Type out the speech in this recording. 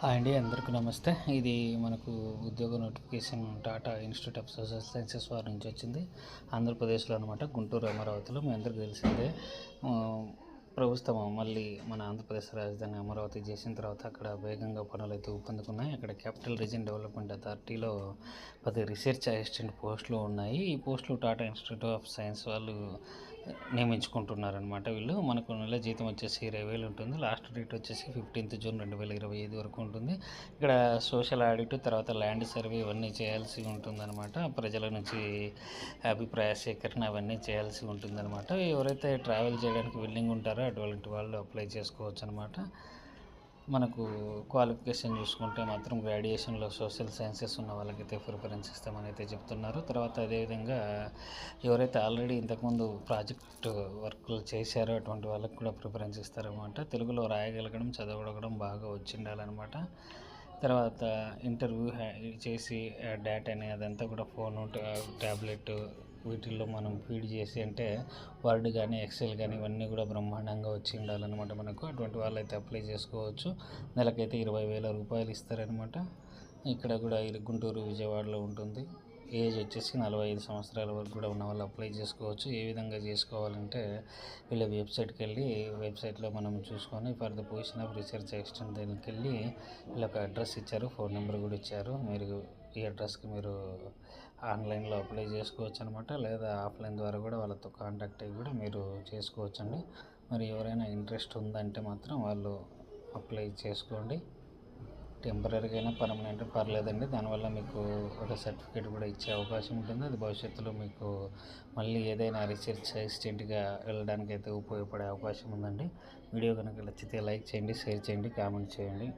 Hi అండి అందరికీ నమస్తే. ఇది మనకు ఉద్యోగ notification Tata institute of social sciences వారి నుంచి వచ్చింది. ఆంధ్రప్రదేశ్లో అనమాట గుంటూరు అమరావతిలో. మీ అందరికీ తెలిసిందే ప్రభుత్వం మళ్ళీ మన ఆంధ్రప్రదేశ్ రాజధాని అమరావతి చేసిన తర్వాత అక్కడ వేగంగా పనులు అయితే ఊపందుకున్నాయి. అక్కడ క్యాపిటల్ రీజన్ డెవలప్మెంట్ అథారిటీలో పది రీసెర్చ్ అసిస్టెంట్ పోస్టులు ఉన్నాయి. ఈ పోస్టులు టాటా ఇన్స్టిట్యూట్ ఆఫ్ సైన్స్ వాళ్ళు నియమించుకుంటున్నారనమాట వీళ్ళు. మనకు నెల జీతం వచ్చేసి ఇరవై వేలు ఉంటుంది. లాస్ట్ డేట్ వచ్చేసి ఫిఫ్టీన్త్ జూన్ రెండు వేల ఇరవై ఐదు వరకు ఉంటుంది. ఇక్కడ సోషల్ ఆడిట్ తర్వాత ల్యాండ్ సర్వే ఇవన్నీ చేయాల్సి ఉంటుందన్నమాట. ప్రజల నుంచి అభిప్రాయ సేకరణ అవన్నీ చేయాల్సి ఉంటుందన్నమాట. ఎవరైతే ట్రావెల్ చేయడానికి విల్లింగ్ ఉంటారో అటువంటి వాళ్ళు అప్లై చేసుకోవచ్చు అనమాట మనకు క్వాలిఫికేషన్ చూసుకుంటే మాత్రం గ్రాడ్యుయేషన్లో సోషల్ సైన్సెస్ ఉన్న వాళ్ళకైతే ప్రిఫరెన్స్ ఇస్తామని అయితే చెప్తున్నారు. తర్వాత అదేవిధంగా ఎవరైతే ఆల్రెడీ ఇంతకుముందు ప్రాజెక్ట్ వర్క్లు చేశారో అటువంటి వాళ్ళకి కూడా ప్రిఫరెన్స్ ఇస్తారన్నమాట. తెలుగులో రాయగలగడం చదవగలగడం బాగా వచ్చిండాలన్నమాట. తర్వాత ఇంటర్వ్యూ హ్యా- చేసి డేటాని అదంతా కూడా ఫోన్ ట్యాబ్లెట్ వీటిల్లో మనం ఫీడ్ చేసి అంటే వర్డ్ కానీ ఎక్సెల్ కానీ ఇవన్నీ కూడా బ్రహ్మాండంగా వచ్చి ఉండాలన్నమాట మనకు. అటువంటి వాళ్ళు అయితే అప్లై చేసుకోవచ్చు. నెలకైతే ఇరవై వేల రూపాయలు ఇస్తారనమాట ఇక్కడ కూడా ఇది గుంటూరు విజయవాడలో ఉంటుంది. ఏజ్ వచ్చేసి నలభై ఐదు సంవత్సరాల వరకు కూడా ఉన్న వాళ్ళు అప్లై చేసుకోవచ్చు. ఏ విధంగా చేసుకోవాలంటే వీళ్ళ వెబ్సైట్కి వెళ్ళి వెబ్సైట్లో మనం చూసుకొని for the position of research extent దగ్గరికి వెళ్ళి వీళ్ళకి అడ్రస్ ఇచ్చారు ఫోన్ నెంబర్ కూడా ఇచ్చారు. మీరు ఈ అడ్రస్కి మీరు ఆన్లైన్లో అప్లై చేసుకోవచ్చు అనమాట లేదా ఆఫ్లైన్ ద్వారా కూడా వాళ్ళతో కాంటాక్ట్ అయ్యి కూడా మీరు చేసుకోవచ్చు అండి మరి ఎవరైనా ఇంట్రెస్ట్ ఉందంటే మాత్రం వాళ్ళు అప్లై చేసుకోండి. టెంపరీగా అయినా పర్మనెంట్ పర్లేదండి. దానివల్ల మీకు ఒక సర్టిఫికేట్ కూడా ఇచ్చే అవకాశం ఉంటుంది. అది భవిష్యత్తులో మీకు మళ్ళీ ఏదైనా రీసెర్చ్ అసిస్టెంట్గా వెళ్ళడానికి అయితే ఉపయోగపడే అవకాశం ఉందండి. వీడియో కనుక నచ్చితే లైక్ చేయండి షేర్ చేయండి కామెంట్ చేయండి.